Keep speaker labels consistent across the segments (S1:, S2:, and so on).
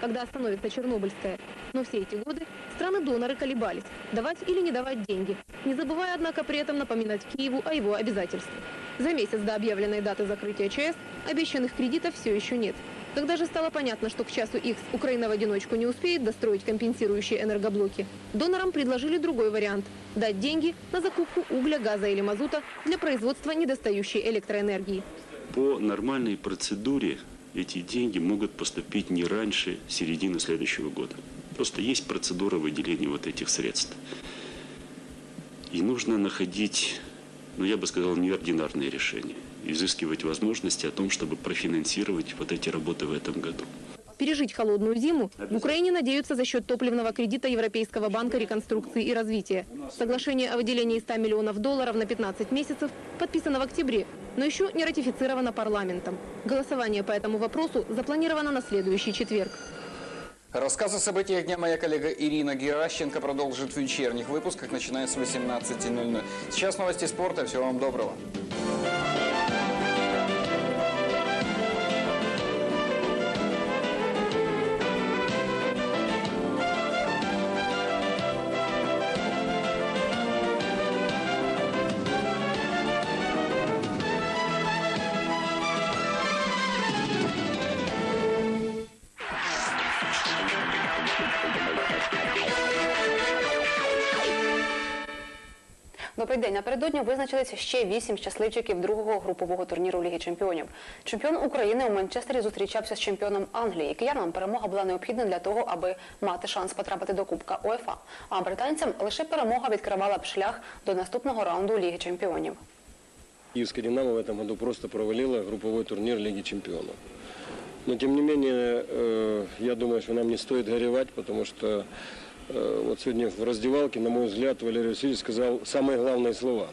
S1: когда остановится Чернобыльская. Но все эти годы страны-доноры колебались, давать или не давать деньги, не забывая, однако, при этом напоминать Киеву о его обязательствах. За месяц до объявленной даты закрытия ЧАЭС обещанных кредитов все еще нет. Когда же стало понятно, что к часу X Украина в одиночку не успеет достроить компенсирующие энергоблоки, донорам предложили другой вариант – дать деньги на закупку угля, газа или мазута для производства недостающей электроэнергии.
S2: По нормальной процедуре эти деньги могут поступить не раньше середины следующего года. Просто есть процедура выделения вот этих средств. И нужно находить, ну я бы сказал, неординарные решения. Изыскивать возможности о том, чтобы профинансировать вот эти работы в этом году.
S1: Пережить холодную зиму в Украине надеются за счет топливного кредита Европейского банка реконструкции и развития. Соглашение о выделении 100 миллионов долларов на 15 месяцев подписано в октябре, но еще не ратифицировано парламентом. Голосование по этому вопросу запланировано на следующий четверг.
S3: Рассказ о событиях дня моя коллега Ирина Геращенко продолжит в вечерних выпусках, начиная с 18.00. Сейчас новости спорта. Всего вам доброго.
S4: Добрий день. Напередодні визначилися ще вісім щасливчиків другого групового турніру Ліги Чемпіонів. Чемпіон України у Манчестері зустрічався з чемпіоном Англії. Киянам перемога була необхідна для того, аби мати шанс потрапити до Кубка УЕФА. А британцям лише перемога відкривала б шлях до наступного раунду Ліги Чемпіонів.
S5: Киевская «Динамо» в этом году просто провалила групповой турнир Лиги чемпионов. Но, тем не менее, э, я думаю, что нам не стоит горевать, потому что э, вот сегодня в раздевалке, на мой взгляд, Валерий Васильевич сказал самые главные слова.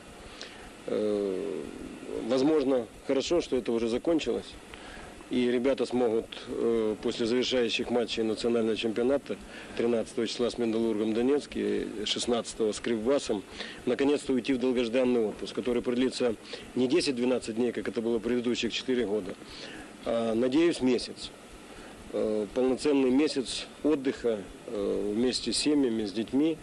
S5: Э, Возможно, хорошо, что это уже закончилось. И ребята смогут э, после завершающих матчей национального чемпионата 13 числа с Мендалургом Донецк и 16 с Кривбасом наконец-то уйти в долгожданный отпуск, который продлится не 10-12 дней, как это было предыдущих 4 года, а, надеюсь, месяц. Э, Полноценный месяц отдыха э, вместе с семьями, с детьми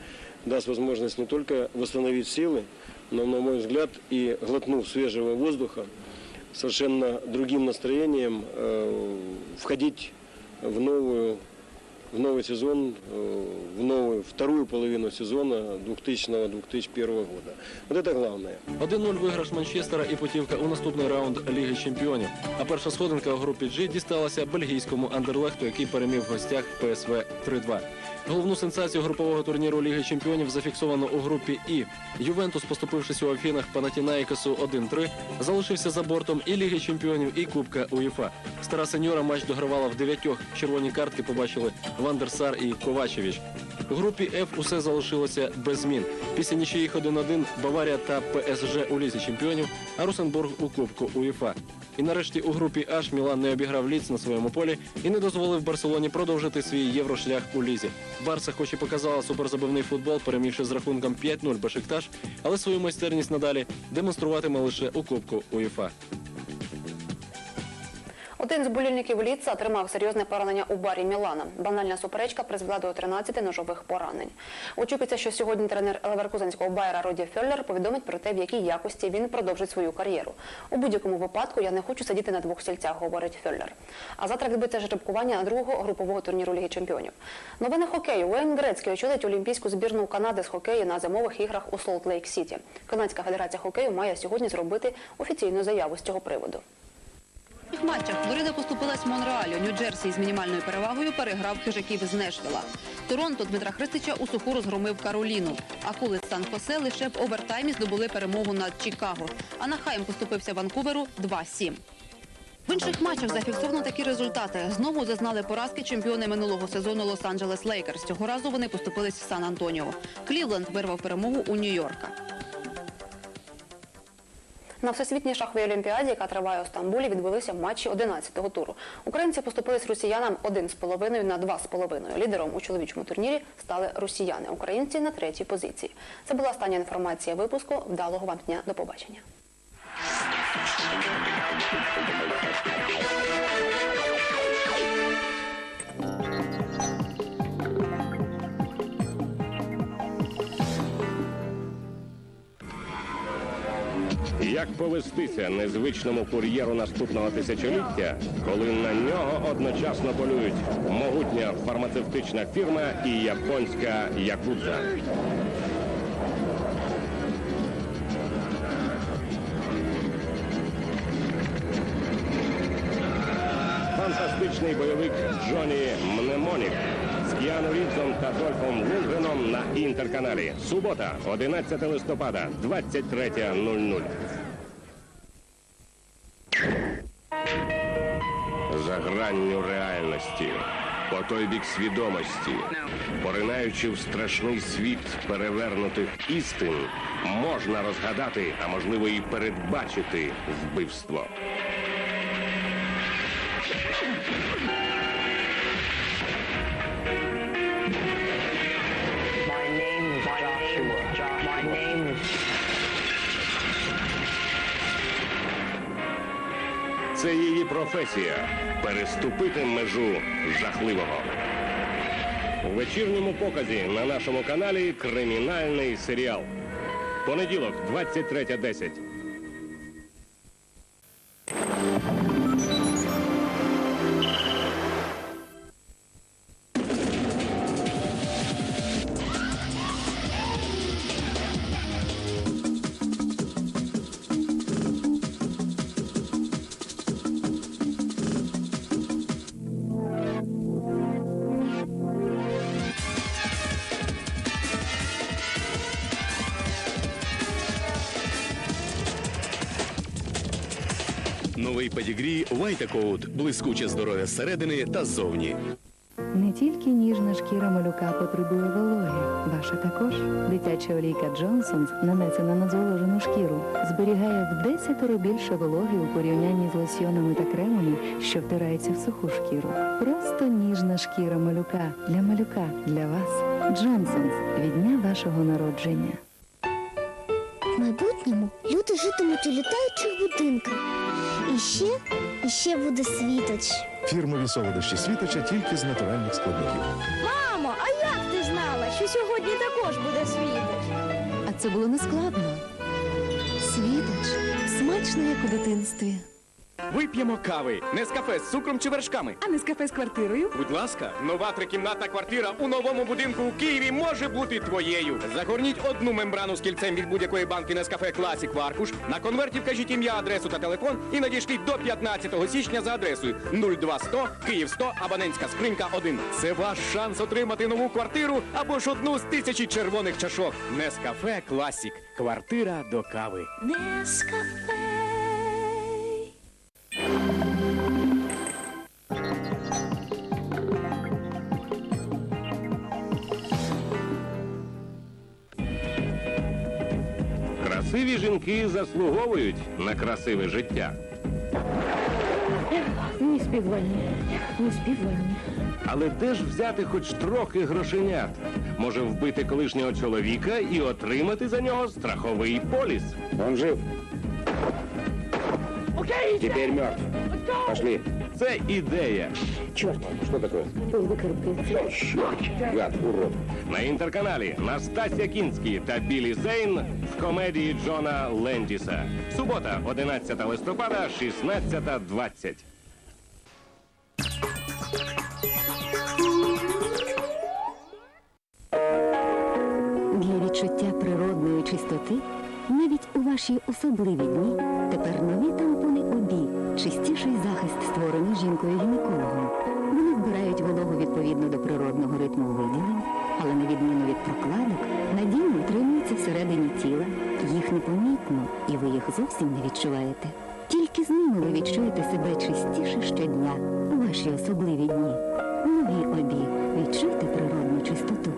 S5: даст возможность не только восстановить силы, но, на мой взгляд, и глотнув свежего воздуха, совершенно другим настроением э, входить в новую в новый сезон, э, в новую вторую половину сезона 2000-2001 года. Вот это главное.
S6: 1-0 виграш Манчестера і путівка у наступний раунд Ліги Чемпіонів. А перша сходинка у групі G дісталася бельгійському Андерлехту, який переміг в гостях ПСВ 3-2. Головну сенсацію групового турніру Ліги Чемпіонів зафіксовано у групі І. Ювентус, поступившись у Афінах Панатінаїкасу 1-3, залишився за бортом і Ліги Чемпіонів, і Кубка УЄФА. Стара сеньора матч догравала в дев'ятьох. Червоні картки побачили Вандерсар і Ковачевич. У групі F усе залишилося без змін. Після нічиїх 1-1 Баварія та ПСЖ у лізі чемпіонів, а Русенбург у Кубку УЄФА. І нарешті у групі H Мілан не обіграв Ліц на своєму полі і не дозволив Барселоні продовжити свій єврошлях у лізі. Барса хоч і показала суперзабивний футбол, перемігши з рахунком 5-0 Бешикташ, але свою майстерність надалі демонструватиме лише у Кубку УЄФА.
S4: Один з болільників Ліца отримав серйозне поранення у барі Мілана. Банальна суперечка призвела до 13 ножових поранень. Очікується, що сьогодні тренер Леверкузенського Байера Роді Фьоллер повідомить про те, в якій якості він продовжить свою кар'єру. У будь-якому випадку я не хочу сидіти на двох стільцях, говорить Фьоллер. А завтра відбудеться жеребкування другого групового турніру Ліги Чемпіонів. Новини хокею. Уейн Грецький очолить олімпійську збірну Канади з хокею на зимових іграх у Солт-Лейк Сіті. Канадська федерація хокею має сьогодні зробити офіційну заяву з цього приводу.
S7: Цих матчах Флорида поступилась Монреалю. Нью-Джерсі з мінімальною перевагою переграв хижаків з Нешвіла. Торонто Дмитра Христича у суху розгромив Кароліну. А Кулиц Сан-Хосе лише в овертаймі здобули перемогу над Чикаго. Анахайм поступився Ванкуверу 2-7. В інших матчах зафіксовано такі результати. Знову зазнали поразки чемпіони минулого сезону Лос-Анджелес Лейкерс. Цього разу вони поступились в Сан-Антоніо. Клівленд вирвав перемогу у Нью-Йорка.
S4: На всесвітній шаховій олімпіаді, яка триває у Стамбулі, відбулися матчі 11-го туру. Українці поступились росіянам 1,5 на 2,5. Лідером у чоловічому турнірі стали росіяни. Українці на третій позиції. Це була остання інформація випуску. Вдалого вам дня. До побачення.
S8: Як повестися незвичному кур'єру наступного тисячоліття, коли на нього одночасно полюють могутня фармацевтична фірма і японська якудза? Фантастичний бойовик Джоні Мнемонік Кіану Рівзом та Дольфом Лунгреном на інтерканалі. Субота, 11 листопада, 23.00. Гранню реальності, по той бік свідомості, поринаючи в страшний світ перевернутих істин, можна розгадати, а можливо і передбачити вбивство. Професія переступити межу жахливого. У вечірньому показі на нашому каналі кримінальний серіал. Понеділок, 23.10.
S9: Новий педігрі Вайтакоут. Блискуче здоров'я зсередини та ззовні.
S10: Не тільки ніжна шкіра малюка потребує вологи, ваша також. Дитяча олійка Джонсонс, нанесена на зволожену шкіру, зберігає в десятеро більше вологи у порівнянні з лосьйонами та кремами, що втираються в суху шкіру. Просто ніжна шкіра малюка для малюка для вас. Джонсонс від дня вашого народження.
S11: В майбутньому люди житимуть у літаючих будинках. І ще, і ще буде світоч.
S9: Фірмові солодощі світоча тільки з натуральних складників.
S11: Мамо, а як ти знала, що сьогодні також буде світоч?
S10: А це було нескладно. Світоч смачно, як у дитинстві.
S9: Вип'ємо кави. Не з кафе з цукром чи вершками.
S10: А не з кафе з квартирою?
S9: Будь ласка, нова трикімнатна квартира у новому будинку у Києві може бути твоєю. Загорніть одну мембрану з кільцем від будь-якої банки Нескафе Класік в аркуш. На конверті вкажіть ім'я, адресу та телефон і надішліть до 15 січня за адресою 02100 Київ 100 абонентська скринька 1. Це ваш шанс отримати нову квартиру або ж одну з тисячі червоних чашок. Нескафе Класік. Квартира до кави.
S8: Красиві жінки заслуговують на красиве життя.
S1: Не співання, не співання.
S8: Але де ж взяти хоч трохи грошенят? Може вбити колишнього чоловіка і отримати за нього страховий поліс.
S5: Он жив. Теперь мертв. Пошли.
S8: Це ідея.
S1: Черт,
S5: Что такое?
S1: пусть выкарабкается.
S5: Черт, гад, урод.
S8: На інтерканалі Настасія Кінський та Білі Зейн в комедії Джона Лендіса. Субота, 11 листопада, 16.20.
S10: Для відчуття природної чистоти навіть у ваші особливі дні тепер нові тампони обі. Чистіший захист створений жінкою-гінекологом. Вони вбирають вологу відповідно до природного ритму виділень, але на відміну від прокладок, надійно утримуються всередині тіла. Їх непомітно, і ви їх зовсім не відчуваєте. Тільки з ними ви відчуєте себе чистіше щодня у ваші особливі дні. Нові обі. Відчуйте природну чистоту.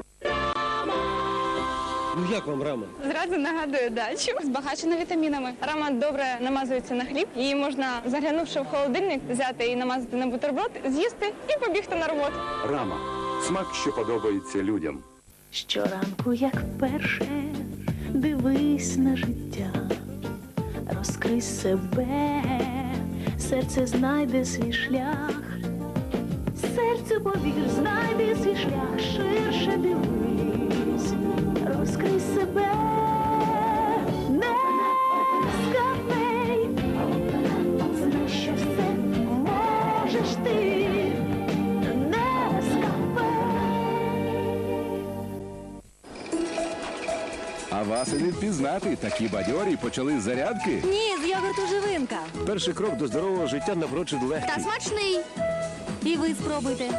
S5: Ну як вам рама?
S12: Зразу нагадує дачу, збагачена вітамінами. Рама добре намазується на хліб. Її можна, заглянувши в холодильник, взяти і намазати на бутерброд, з'їсти і побігти на роботу.
S9: Рама. Смак, що подобається людям.
S11: Щоранку, як вперше, дивись на життя, розкрий себе, серце знайде свій шлях, серце повір, знайде свій шлях, ширше дивись, розкрий себе,
S13: вас і не впізнати. Такі бадьорі почали з зарядки.
S14: Ні, з йогурту живинка.
S13: Перший крок до здорового життя напрочуд легкий.
S14: Та смачний. І ви спробуйте.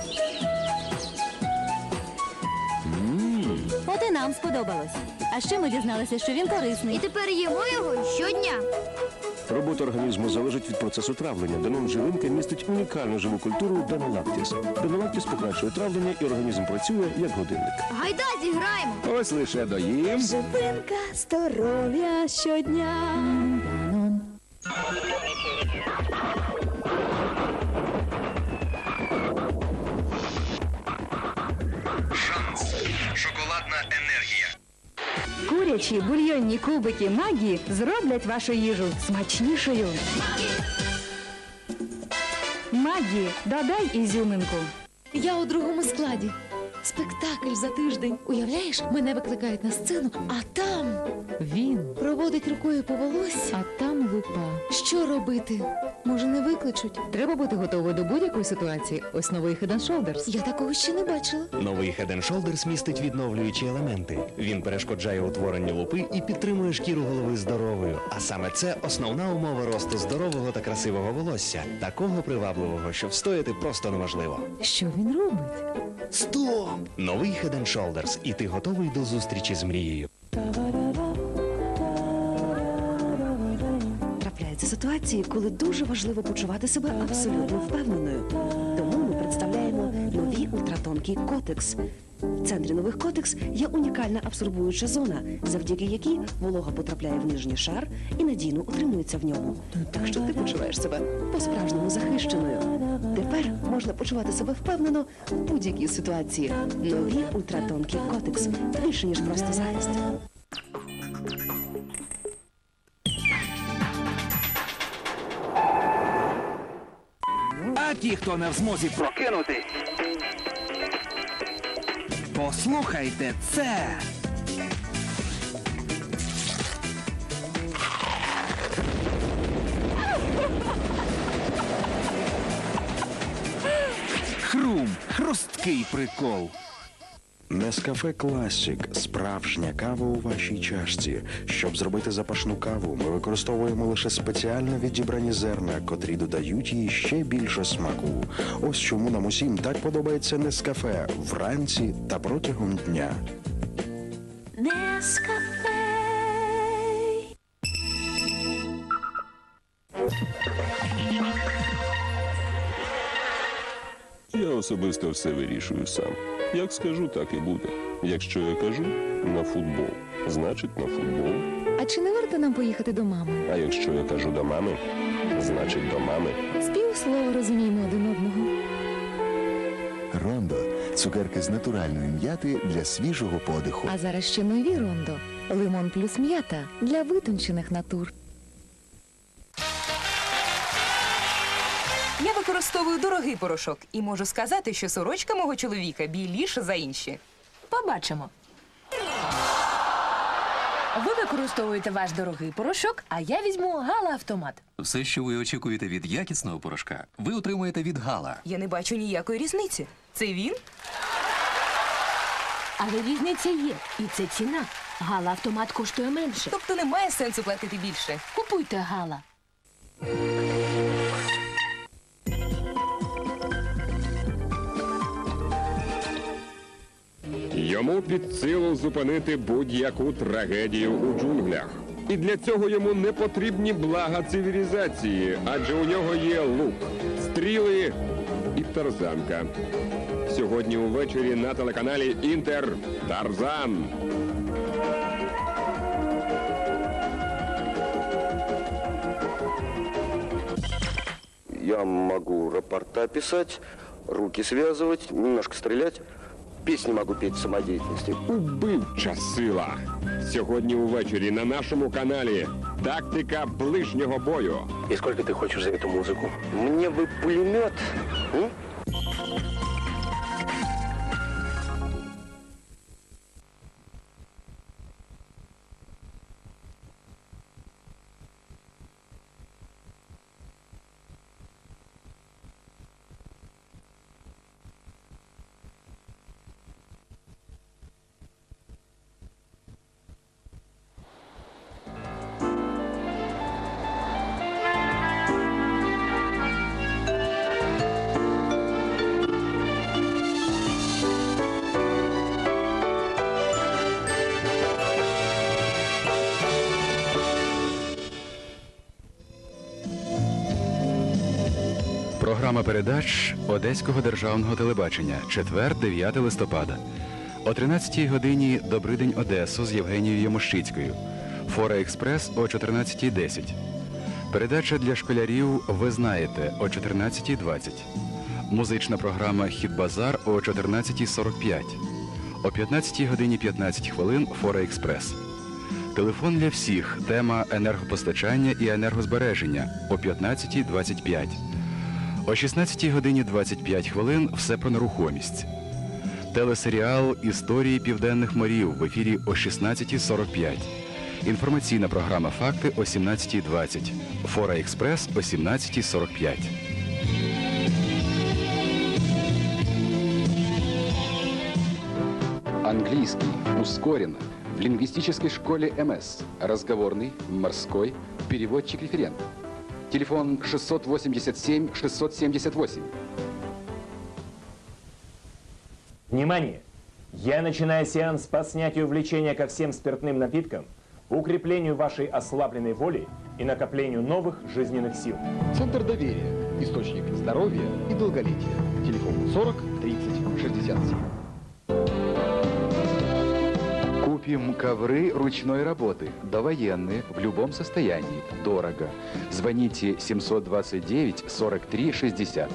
S14: От і нам сподобалось. А ще ми дізналися, що він корисний. І тепер їмо його щодня.
S13: Робота організму залежить від процесу травлення. Данон живинка містить унікальну живу культуру Данолактіс. Данолактіс покращує травлення і організм працює як годинник.
S14: Гайда зіграємо.
S13: Ось лише доїм.
S14: Живинка здоров'я щодня.
S15: Курячі бульйонні кубики магії зроблять вашу їжу смачнішою. Магі, додай ізюминку.
S16: Я у другому складі. Спектакль за тиждень. Уявляєш, мене викликають на сцену, а там він проводить рукою по волосся, а там лупа. Що робити? Може, не викличуть?
S15: Треба бути готовою до будь-якої ситуації. Ось новий Head and Shoulders.
S16: Я такого ще не бачила.
S17: Новий Head and Shoulders містить відновлюючі елементи. Він перешкоджає утворенню лупи і підтримує шкіру голови здоровою. А саме це основна умова росту здорового та красивого волосся, такого привабливого, що встояти просто неможливо.
S15: Що він робить?
S17: Стоп! Новий Head and Shoulders, і ти готовий до зустрічі з мрією.
S18: Трапляються ситуації, коли дуже важливо почувати себе абсолютно впевненою. Тому ми представляємо нові ультратонкі котекс. В центрі нових котекс є унікальна абсорбуюча зона, завдяки якій волога потрапляє в нижній шар і надійно утримується в ньому. Так що ти почуваєш себе по-справжньому захищеною. Тепер можна почувати себе впевнено в будь-якій ситуації. Нові ультратонкі котекс більше ніж просто захист.
S9: А ті, хто не в змозі прокинутись, послухайте це. Хрум, хрусткий прикол.
S19: Нескафе Класік справжня кава у вашій чашці. Щоб зробити запашну каву, ми використовуємо лише спеціально відібрані зерна, котрі додають їй ще більше смаку. Ось чому нам усім так подобається Нескафе вранці та протягом дня.
S20: Я особисто все вирішую сам. Як скажу, так і буде. Якщо я кажу на футбол, значить на футбол.
S16: А чи не варто нам поїхати до мами?
S20: А якщо я кажу до мами, значить до мами.
S16: З півслова розуміємо один одного.
S21: Рондо цукерки з натуральної м'яти для свіжого подиху.
S16: А зараз ще нові рондо. Лимон плюс м'ята для витончених натур.
S22: Використовую дорогий порошок і можу сказати, що сорочка мого чоловіка біліша за інші.
S23: Побачимо. Ви використовуєте ваш дорогий порошок, а я візьму гала-автомат.
S2: Все, що ви очікуєте від якісного порошка, ви отримуєте від Гала.
S22: Я не бачу ніякої різниці. Це він?
S23: Але різниця є, і це ціна. Гала-автомат коштує менше.
S22: Тобто немає сенсу платити більше.
S23: Купуйте гала.
S24: Йому під силу зупинити будь-яку трагедію у джунглях. І для цього йому не потрібні блага цивілізації, адже у нього є лук, стріли і тарзанка. Сьогодні увечері на телеканалі Інтер Тарзан.
S25: Я могу рапорта писать, руки связывать, немножко стрелять Песни могу петь в самодеятельности.
S24: Убивча сила. Сьогодні увечері на нашому каналі Тактика ближнього бою.
S25: И сколько ты хочешь за эту музыку? Мне бы пулемет. м?
S26: Програма передач Одеського державного телебачення. Четвер, 9 листопада. О 13 годині Добрий день Одесу з Євгенією Ямощицькою. Фора Експрес о 14.10. Передача для школярів Ви знаєте о 14.20. Музична програма Хіт Базар о 14.45. О 15 годині 15 хвилин Фора Експрес. Телефон для всіх. Тема енергопостачання і енергозбереження о 15.25. О 16 годині 25 хвилин все про нерухомість. Телесеріал Історії південних морів в ефірі о 16.45. Інформаційна програма Факти о 17.20. Фора Експрес о 17.45.
S27: Английский ускоренно в лингвистической школе МС. Разговорный, морской, переводчик-референт. Телефон 687-678.
S28: Внимание! Я начинаю сеанс по снятию влечения ко всем спиртным напиткам, укреплению вашей ослабленной воли и накоплению новых жизненных сил.
S9: Центр доверия. Источник здоровья и долголетия. Телефон 40 30 67.
S27: Купим ковры ручной работы, довоенные, в любом состоянии, дорого. Звоните 729 43 60.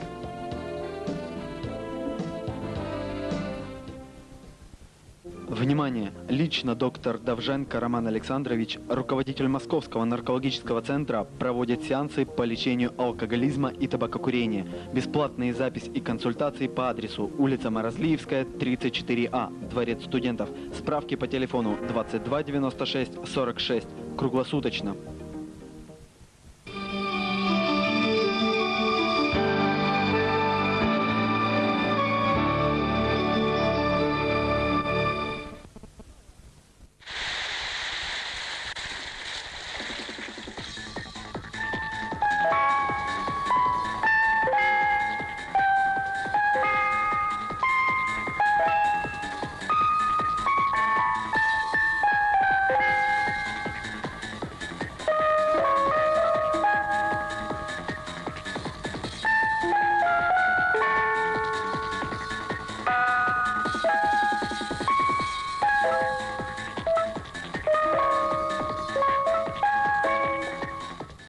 S5: Внимание! Лично доктор Давженко Роман Александрович, руководитель Московского наркологического центра, проводит сеансы по лечению алкоголизма и табакокурения. Бесплатные запись и консультации по адресу улица Морозлиевская, 34А, Дворец студентов. Справки по телефону 22 96 46. Круглосуточно.